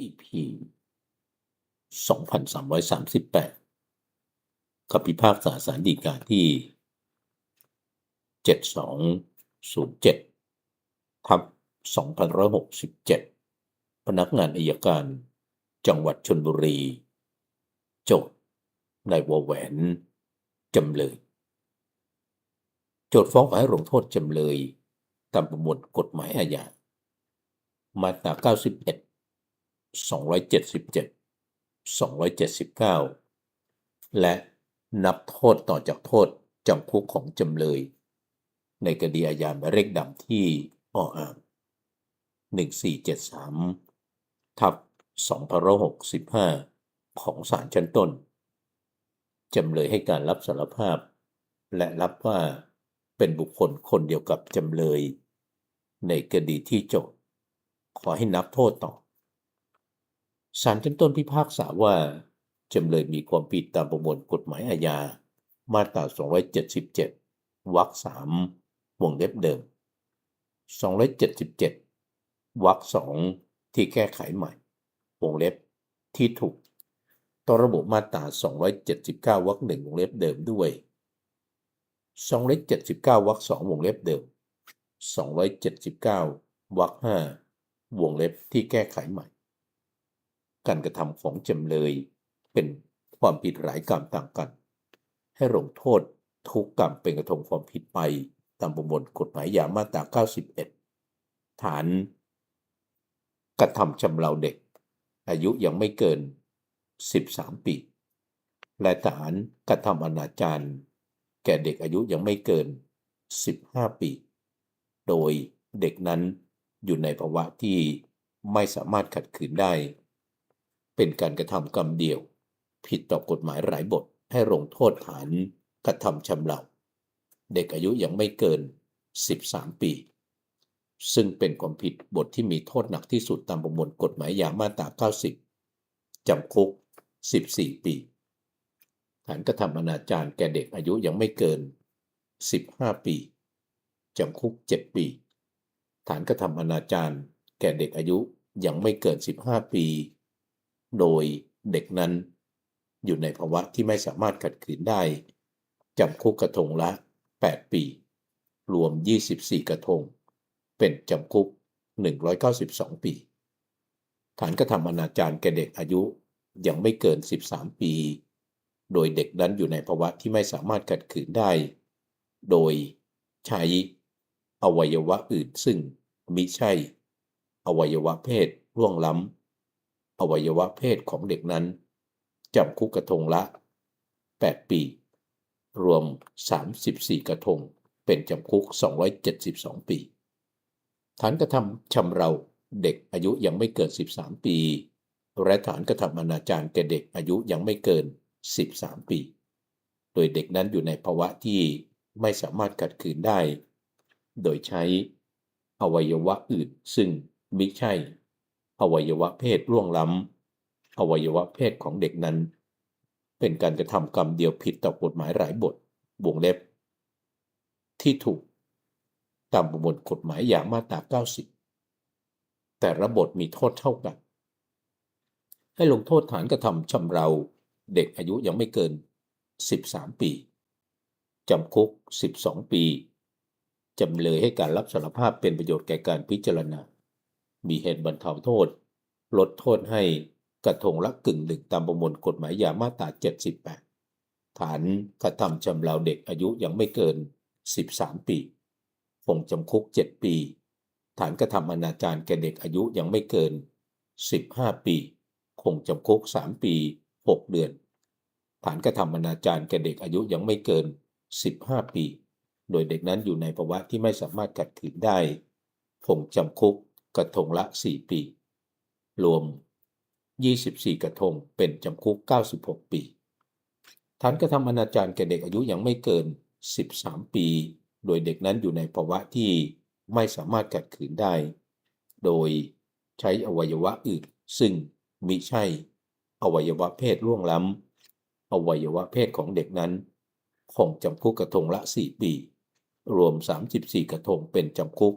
EP 2338คำพิพากษาสารดีกาที่ 7207 ทับ 2567 พนักงานอายการ จังหวัดชนบุรี โจทย์นายวแหวน จำเลย โจทย์ฟ้องขอให้ลงโทษจำเลย ตามประมวลกฎหมายอาญา มาตรา 91 277 279 และนับโทษต่อจากโทษจำคุกของจำเลย ในคดีอาญาหมายเลขดำที่ออ่าง1473 ทับ2565 ของศาลชั้นต้น จำเลยให้การรับสารภาพ และรับว่าเป็นบุคคลคนเดียวกับจำเลย ในคดีที่โจทย์ขอให้นับโทษต่อ ศาลชั้นต้นพิพากษาว่า จำเลยมีความผิดตามประมวลกฎหมายอาญา มาตรา 277 วรรค3วงเล็บเดิม 277 วรรค2ที่แก้ไขใหม่ วงเล็บที่ถูกต่อระบบมาตรา 279 วรรค1วงเล็บเดิมด้วย 279 วรรค2วงเล็บเดิม 279 วรรค5วงเล็บที่แก้ไขใหม่ การกระทำของจำเลย เป็นความผิดหลายกรรมต่างกัน ให้ลงโทษทุกกรรมเป็นกระทงความผิดไปตามประมวลกฎหมายยามาตรา 91 ฐานกระทำชำเราเด็ก อายุยังไม่เกิน 13 ปี และฐานกระทำอนาจารแก่เด็กอายุยังไม่เกิน 15 ปี โดยเด็กนั้นอยู่ในภาวะที่ไม่สามารถขัดขืนได้ เป็นการกระทำกรรมเดียว ผิดต่อกฎหมายหลายบทให้ลงโทษฐานกระทำชำเราเด็กอายุยังไม่เกิน 13 ปี ซึ่งเป็นความผิดบทที่มีโทษหนักที่สุดตามประมวลกฎหมายยามาตรา 90 จำคุก 14 ปี ฐานกระทำอนาจารแก่เด็กอายุยังไม่เกิน 15 ปี จำคุก 7 ปี ฐานกระทำอนาจารแก่เด็กอายุยังไม่เกิน 15 ปี โดยเด็กนั้น อยู่ในภาวะที่ไม่สามารถขัดขืนได้จำคุกกระทงละ 8 ปี รวม 24 กระทง เป็นจำคุก 192 ปี ฐานกระทำอนาจารแก่เด็กอายุยังไม่เกิน 13 ปี โดยเด็กนั้นอยู่ในภาวะที่ไม่สามารถขัดขืนได้ โดยใช้อวัยวะอื่นซึ่งมิใช่ อวัยวะเพศร่วงล้ำ อวัยวะเพศของเด็กนั้นจำคุกกระทงละ 8 ปี รวม 34 กระทง เป็นจำคุก 272 ปี ฐานกระทำชำเราเด็กอายุยังไม่เกิน 13 ปี และฐานกระทำอนาจารแก่เด็กอายุยังไม่เกิน 13 ปี โดยเด็กนั้นอยู่ในภาวะที่ไม่สามารถขัดขืนได้ โดยใช้อวัยวะอื่นซึ่งมิใช่ อวัยวะเพศล่วงล้ำอวัยวะเพศของเด็กนั้น เป็นการกระทำกรรมเดียวผิดต่อกฎหมายหลายบทวงเล็บ ที่ถูกตามประมวลกฎหมายอย่างมาตรา 90 แต่ระบทมีโทษเท่ากัน ให้ลงโทษฐานกระทำชำเราเด็กอายุยังไม่เกิน 13 ปี จำคุก 12 ปี จำเลยให้การรับสารภาพเป็นประโยชน์แก่การพิจารณา มีเหตุบรรเทาโทษ ลดโทษให้กระทงละกึ่งหนึ่งตามประมวลกฎหมายยามาตรา 78 ฐานกระทำชำเราเด็กอายุยังไม่เกิน 13 ปีคงจำคุก 7 ปี ฐานกระทำอนาจารแก่เด็กอายุยังไม่เกิน 15 ปีคงจำคุก 3 ปี 6 เดือน ฐานกระทำอนาจารแก่เด็กอายุยังไม่เกิน 15 ปี โดยเด็กนั้นอยู่ในภาวะที่ไม่สามารถขัดขืนได้คงจำคุก กระทงละ 4 ปี รวม 24 กระทงเป็นจำคุก 96 ปี ฐานกระทำอนาจารแก่เด็กอายุยังไม่เกิน 13 ปี โดยเด็กนั้นอยู่ในภาวะที่ไม่สามารถขัดขืนได้ โดยใช้อวัยวะอื่น ซึ่งมิใช่ อวัยวะเพศล่วงล้ำ อวัยวะเพศของเด็กนั้น คงจำคุกกระทงละ 4 ปี รวม 34 กระทงเป็นจำคุก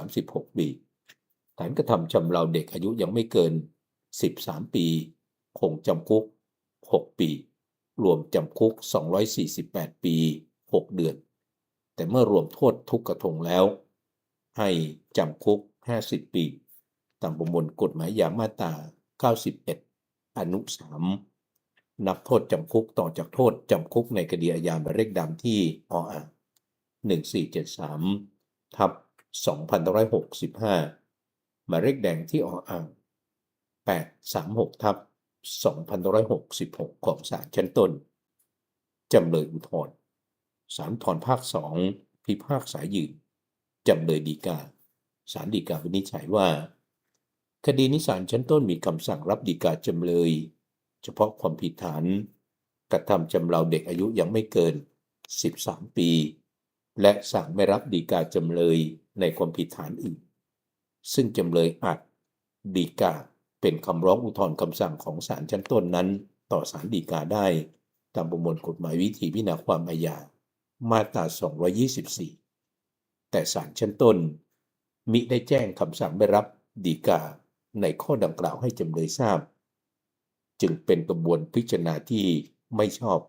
136 ปีฐานกระทำชำเราเด็กอายุยังไม่เกิน 13 ปี คงจำคุก 6 ปี รวมจำคุก 248 ปี 6 เดือน แต่เมื่อรวมโทษทุกกระทงแล้ว ให้จำคุก 50 ปี ตามประมวลกฎหมายยามาตรา 91 อนุ 3 นับโทษจำคุกต่อจากโทษจำคุกในคดีอาญาหมายเลขดำที่ออ่าง1473 ทับ 2565 หมายเลขแดงที่ออ่าง 836 ทับ 2566 ของศาลชั้นต้น จำเลยอุทธรณ์ศาลอุทธรณ์ภาค 2 พิพากษายืน จำเลยดีกาศาลฎีกาวินิจฉัยว่า คดีนี้ศาลชั้นต้นมีคำสั่งรับฎีกาจำเลย เฉพาะความผิดฐานกระทำจำเราเด็กอายุยังไม่เกิน 13 ปี และสั่งไม่รับฎีกาจำเลย ในความผิดฐานอื่น ซึ่งจำเลยอาจฎีกาเป็นคำร้องอุทธรณ์คำสั่งของศาลชั้นต้นนั้น ต่อศาลฎีกาได้ ตามประมวลกฎหมายวิธีพิจารณาความอาญามาตรา 224 แต่ศาลชั้นต้น มิได้แจ้งคำสั่งไม่รับฎีกาในข้อดังกล่าวให้จำเลยทราบ จึงเป็นกระบวนพิจารณาที่ไม่ชอบ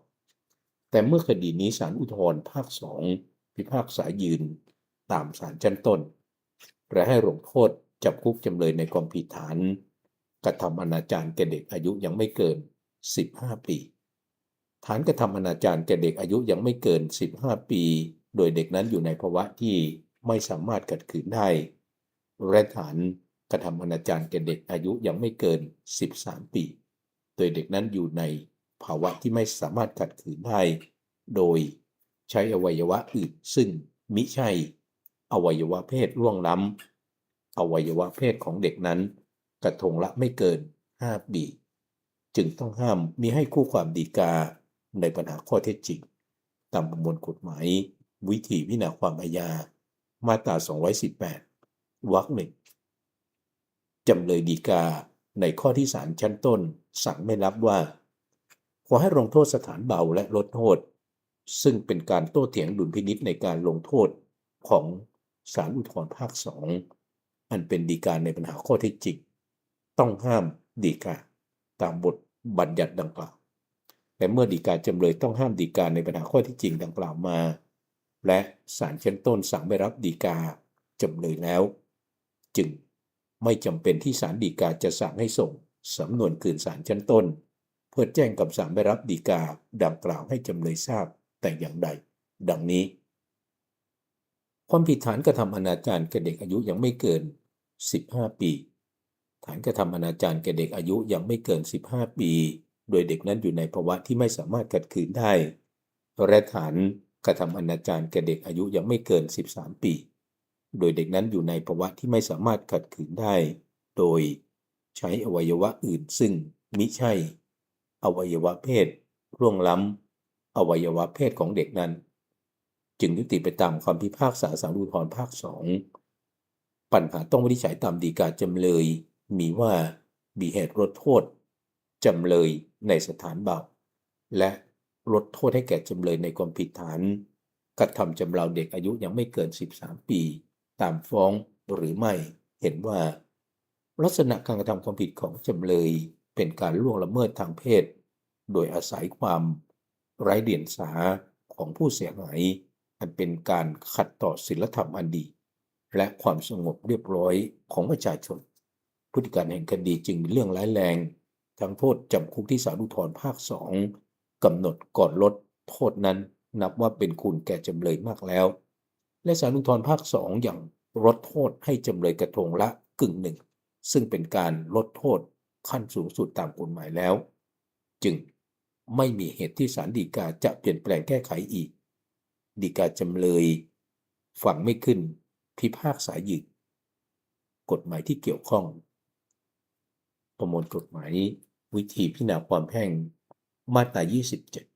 แต่เมื่อคดีนี้ศาลอุทธรณ์ภาคสองพิพากษายืน ตามศาลชั้นต้น และให้ลงโทษจำคุกจำเลยในความผิดฐาน กระทำอนาจารแก่เด็กอายุยังไม่เกิน 15 ปี ฐานกระทำอนาจารแก่เด็กอายุยังไม่เกิน 15 ปี โดยเด็กนั้นอยู่ในภาวะที่ไม่สามารถขัดขืนได้และฐานกระทำอนาจารแก่เด็กอายุยังไม่เกิน 13 ปี โดยเด็กนั้นอยู่ในภาวะที่ไม่สามารถขัดขืนได้ โดยใช้อวัยวะอื่นซึ่งมิใช่ อวัยวะเพศล่วงล้ำอวัยวะเพศของเด็กนั้น กระทงละไม่เกิน 5 ปี จึงต้องห้ามมิให้คู่ความดีกาในปัญหาข้อเท็จจริง ตามประมวลกฎหมาย วิธีพิจารณาความอาญา มาตรา 218 วรรคหนึ่งจำเลยดีกาในข้อที่ศาลชั้นต้น สั่งไม่รับว่าขอให้ลงโทษสถานเบาและลดโทษ ซึ่งเป็นการโต้เถียงดุลพินิษในการลงโทษของ ศาลอุทธรภาคสองอันเป็นดีกาในปัญหาข้อเท็จจริงต้องห้ามดีกาตามบทบัญญัติดังกล่าวแต่เมื่อดีกาจำเลยต้องห้ามดีกาในปัญหาข้อท็จจริงดังกล่าวมา และศาลชั้นต้นสั่งไม่รับดีกาจำเลยแล้ว จึงไม่จำเป็นที่ศาลฎีกาจะสั่งให้ส่งสำนวนคืนศาลชั้นต้น เพื่อแจ้งกับศาลไม่รับฎีกาดังกล่าวให้จำเลยทราบแต่อย่างใด ดังนี้ ความผิดฐานกระทำอนาจารแก่เด็กอายุยังไม่เกิน 15 ปี ฐานกระทำอนาจารแก่เด็กอายุยังไม่เกิน 15 ปี โดยเด็กนั้นอยู่ในภาวะที่ไม่สามารถขัดขืนได้ และฐานกระทำอนาจารแก่เด็กอายุยังไม่เกิน 13 ปี โดยเด็กนั้นอยู่ในภาวะที่ไม่สามารถขัดขืนได้ โดยใช้อวัยวะอื่นซึ่งมิใช่ อวัยวะเพศร่วงล้ำอวัยวะเพศของเด็กนั้น จึงยุติไปตามความพิพากษาสารอุทธรภาคสองปัญหาต้องวินิจฉัยตามดีกาจำเลย มีว่ามีเหตุลดโทษจำเลยในสถานเบาและลดโทษให้แก่จำเลยในความผิดฐานกระทำจำเราเด็กอายุยังไม่เกิน 13 ปี ตามฟ้องหรือไม่เห็นว่า ลักษณะการกระทำความผิดของจำเลยเป็นการล่วงละเมิดทางเพศ โดยอาศัยความไร้เดียงสาของผู้เสียหาย อันเป็นการขัดต่อศีลธรรมอันดี และความสงบเรียบร้อยของประชาชน พฤติการแห่งคดีจึงมีเรื่องร้ายแรงทั้งโทษจำคุกที่ศาลอุทธรภาคสองกำหนดก่อนลดโทษนั้นนับว่าเป็นคุณแก่จำเลยมากแล้ว และศาลอุทธรภาคสองอย่างลดโทษให้จำเลยกระทงละกึ่งหนึ่ง ซึ่งเป็นการลดโทษขั้นสูงสุดตามกฎหมายแล้ว จึงไม่มีเหตุที่ศาลฎีกาจะเปลี่ยนแปลงแก้ไขอีก ฎีกาจำเลยฟังไม่ขึ้น พิพากษาหยืนกฎหมายที่เกี่ยวข้อง ประมวลกฎหมายวิธีพิจารณาความแพ่งมาตรา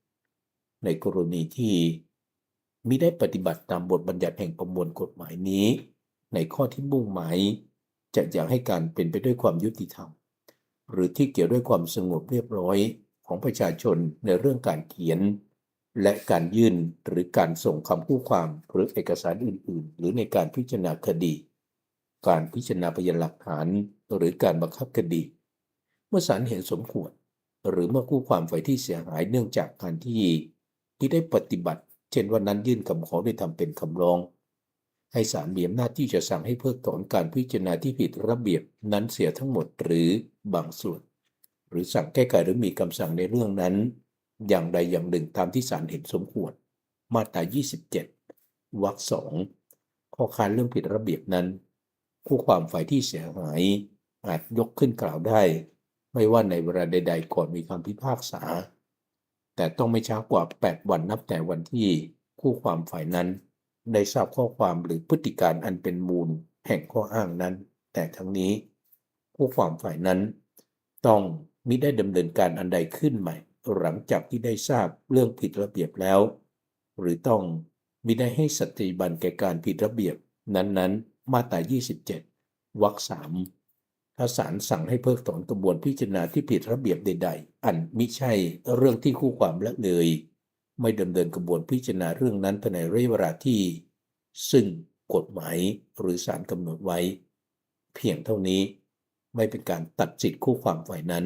27 ในกรณีที่มิได้ปฏิบัติตามบทบัญญัติแห่งประมวลกฎหมายนี้ ในข้อที่มุ่งหมาย จะอยากให้การเป็นไปด้วยความยุติธรรม หรือที่เกี่ยวด้วยความสงบเรียบร้อยของประชาชนในเรื่องการเขียน และการยื่นหรือการส่งคำคู่ความหรือเอกสารอื่น ๆ หรือในการพิจารณาคดี การพิจารณาพยานหลักฐานหรือการบังคับคดี เมื่อศาลเห็นสมควร หรือเมื่อคู่ความฝ่ายที่เสียหายเนื่องจากการที่ที่ได้ปฏิบัติ เช่นวันนั้นยื่นคำขอโดยทำเป็นคำร้อง ให้ศาลมีอำนาจที่จะสั่งให้เพิกถอนการพิจารณาที่ผิดระเบียบนั้นเสียทั้งหมดหรือบางส่วน หรือสั่งแก้ไขหรือมีคำสั่งในเรื่องนั้น อย่างใดอย่างหนึ่งตามที่ศาลเห็นสมควร มาตรา 27 วรรคสองข้อค้านเรื่องผิดระเบียบนั้น ผู้ความฝ่ายที่เสียหายอาจยกขึ้นกล่าวได้ ไม่ว่าในเวลาใด ๆ ก่อนมีคำพิพากษา แต่ต้องไม่ช้ากว่า 8 วันนับแต่วันที่คู่ความฝ่ายนั้น ได้ทราบข้อความหรือพฤติการอันเป็นมูลแห่งข้ออ้างนั้น แต่ทั้งนี้ ผู้ความฝ่ายนั้น ต้องมิได้ดำเนินการอันใดขึ้นใหม่ หลังจากที่ได้ทราบเรื่องผิดระเบียบแล้ว หรือต้องมิได้ให้สติบันแก่การผิดระเบียบนั้นๆ มาตรา 27 วรรคสามถ้าศาลสั่งให้เพิกถอนกระบวนพิจารณาที่ผิดระเบียบใด ๆ อันมิใช่เรื่องที่คู่ความละเลย ไม่ดำเนินกระบวนพิจารณาเรื่องนั้นภายในระยะเวลาที่ ซึ่งกฎหมายหรือศาลกำหนดไว้ เพียงเท่านี้ไม่เป็นการตัดสิทธิคู่ความฝ่ายนั้น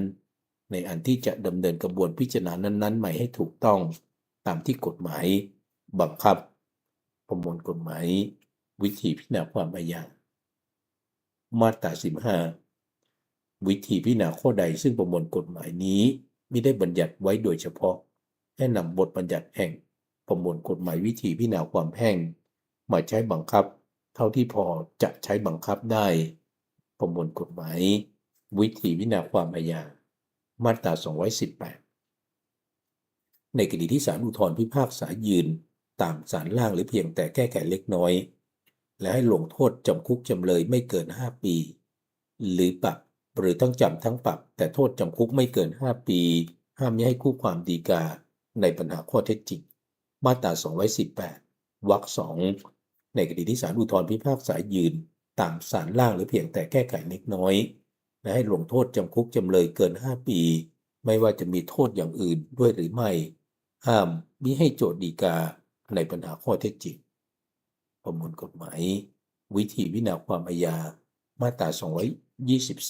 ในอันที่จะดำเนินกระบวนพิจารณานั้นๆ ใหม่ให้ถูกต้องตามที่กฎหมายบังคับ ประมวลกฎหมายวิธีพิจารณาความอาญามาตรา15 วิธีพิจารณาข้อใดซึ่งประมวลกฎหมายนี้ไม่ได้บัญญัติไว้โดยเฉพาะให้นำบทบัญญัติแห่งประมวลกฎหมายวิธีพิจารณาความแพ่งมาใช้บังคับ เท่าที่พอจะใช้บังคับได้ ประมวลกฎหมาย วิธีพิจารณาความอาญา มาตรา 218 ในคดีที่ศาลอุทธรพิพากษายืนตามศาลล่างหรือเพียงแต่แก้ไขเล็กน้อย และให้ลงโทษจำคุกจำเลยไม่เกิน 5 ปี หรือปรับหรือทั้งจำทั้งปรับ แต่โทษจำคุกไม่เกิน 5 ปี ห้ามไม่ให้คู่ความดีกาในปัญหาข้อเท็จจริง มาตรา 218วรรคสองในคดีที่ศาลอุทธรพิพากษายืนตามศาลล่างหรือเพียงแต่แก้ไขเล็กน้อย และให้ลงโทษจำคุกจำเลยเกิน 5 ปี ไม่ว่าจะมีโทษอย่างอื่นด้วยหรือไม่ ห้ามมิให้โจทย์ดีกาในปัญหาข้อเท็จจริง ประมวลกฎหมาย วิธีวินาความอาญามาตรา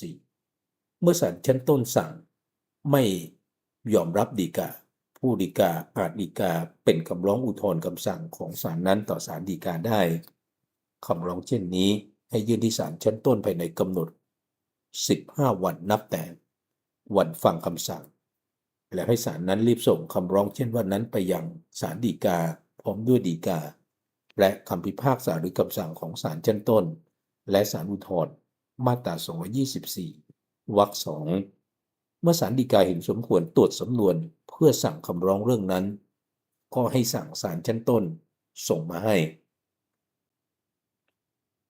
224 เมื่อศาลชั้นต้นสั่ง ไม่ยอมรับดีกา ผู้ดีกาอาจดีกาเป็นคำร้องอุทธรณ์คำสั่งของศาลนั้นต่อศาลดีกาได้คำร้องเช่นนี้ให้ยื่นที่ศาลชั้นต้นภายในกำหนด 15 วันนับแต่วันฟังคำสั่ง และให้ศาลนั้นรีบส่งคำร้องเช่นวันนั้นไปยังศาลฎีกาพร้อมด้วยฎีกา และคำพิพากษาหรือคำสั่งของศาลชั้นต้น และศาลอุทธรณ์มาตรา 224 วรรคสองเมื่อศาลฎีกาเห็นสมควรตรวจสำนวนเพื่อสั่งคำร้องเรื่องนั้น ก็ให้สั่งศาลชั้นต้น ส่งมาให้